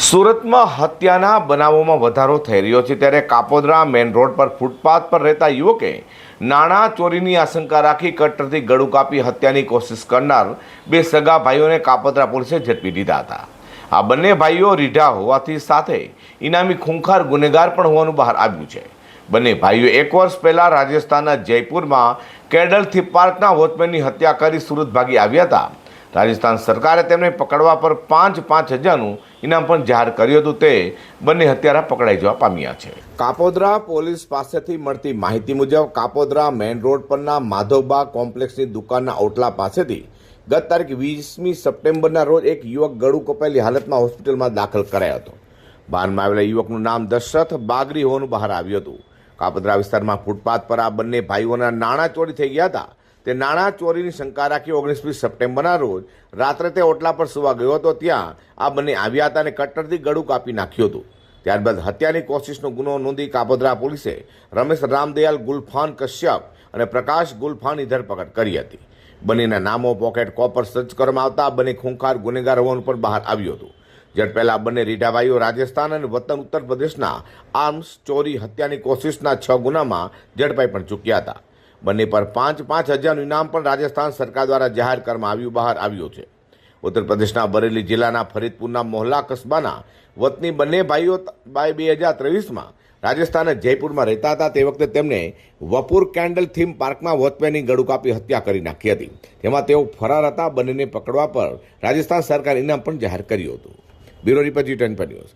સુરતમાં હત્યાના બનાવોમાં વધારો થઈ રહ્યો છે ત્યારે કાપોદરા મેઇન રોડ પર ફૂટપાથ પર રહેતા યુવકે નાણાં ચોરીની આશંકા રાખી કટ્ટરથી ગળું કાપી હત્યાની કોશિશ કરનાર બે સગા ભાઈઓને કાપોદરા પોલીસે ઝડપી લીધા હતા. આ બંને ભાઈઓ રીઢા હોવાથી સાથે ઇનામી ખૂંખાર ગુનેગાર પણ હોવાનું બહાર આવ્યું છે. બંને ભાઈઓ એક વર્ષ પહેલાં રાજસ્થાનના જયપુરમાં કેડલથી પાર્કના વોચમેનની હત્યા કરી સુરત ભાગી આવ્યા હતા. રાજસ્થાન સરકારે તેમને પકડવા પર પાંચ પાંચ હજારનું ઇનામ પણ જાહેર કર્યું હતું. તે બંને હત્યારા પકડાઈ જવા પામ્યા છે. કાપોદરા પોલીસ પાસેથી મળતી માહિતી મુજબ કાપોદરા મેઇન રોડ પરના માધવબા કોમ્પ્લેક્સની દુકાનના ઓટલા પાસેથી ગત તારીખ વીસમી સપ્ટેમ્બરના રોજ એક યુવક ગળું કપાયેલી હાલતમાં હોસ્પિટલમાં દાખલ કરાયો હતો. બાનમાં આવેલા યુવકનું નામ દશરથ બાગરી હોવાનું બહાર આવ્યું હતું. કાપોદરા વિસ્તારમાં ફૂટપાથ પર આ બંને ભાઈઓના નાણાં ચોરી થઈ ગયા હતા. તે નાણાં ચોરીની શંકા રાખી ઓગણીસમી સપ્ટેમ્બરના રોજ રાત્રે તે ઓટલા પર સુવા ગયો હતો, ત્યાં આ બંને આવ્યા હતા અને કટ્ટરથી ગળું કાપી નાખ્યું હતું. ત્યારબાદ હત્યાની કોશિશનો ગુનો નોંધી કાપોદ્રા પોલીસે રમેશ રામદયાલ ગુલફાન કશ્યપ અને પ્રકાશ ગુલફાની ધરપકડ કરી હતી. બંનેના નામો પોકેટ કોપર સર્ચ કરવામાં આવતા બંને ખૂંખાર ગુનેગાર હોવાનું પણ બહાર આવ્યું હતું. ઝડપેલા બંને રીઢાભાઈઓ રાજસ્થાન અને વતન ઉત્તર પ્રદેશના આર્મ્સ ચોરી હત્યાની કોશિશના છ ગુનામાં ઝડપાઈ પણ ચૂક્યા હતા. બંને પર પાંચ પાંચ હજારનું ઇનામ પણ રાજસ્થાન સરકાર દ્વારા જાહેર કરવામાં આવ્યું, બહાર આવ્યું છે. ઉત્તર પ્રદેશના બરેલી જિલ્લાના ફરીદપુરના મોહલ્લા કસ્બાના વતની બંને ભાઈઓ બાય બે હજાર ત્રેવીસમાં રાજસ્થાનના જયપુરમાં રહેતા હતા. તે વખતે તેમણે વપુર કેન્ડલ થીમ પાર્કમાં વોચમેનની ગળું કાપી હત્યા કરી નાખી હતી. તેમાં તેઓ ફરાર હતા. બંનેને પકડવા પર રાજસ્થાન સરકાર ઇનામ પણ જાહેર કર્યું હતું. બ્યુરો રિપોર્ટ ટેન પર ન્યૂઝ.